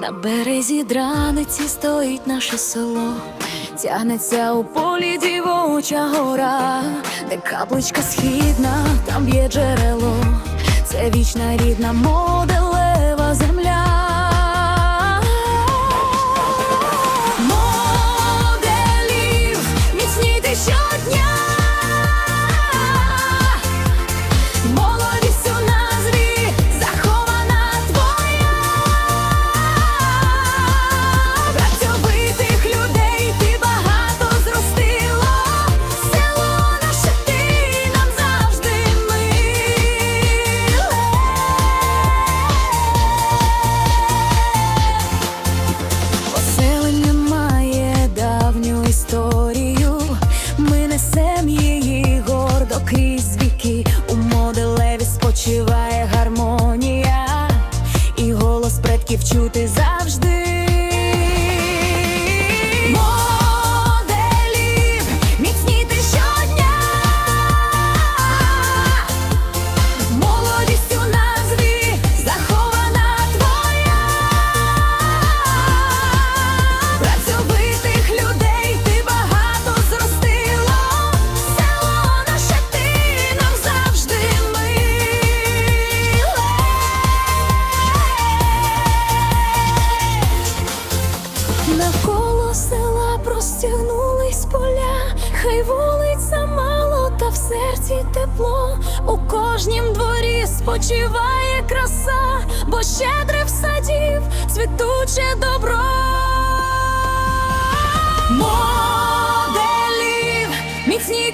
На березі драниці стоїть наше село, тягнеться у полі дівоча гора, де капличка східна, там є джерело, це вічна рідна моделева голос предків Хай вулиця мало, та в серці тепло, у кожнім дворі спочиває краса, бо щедрив садів цвітуче добро. Моделів міцні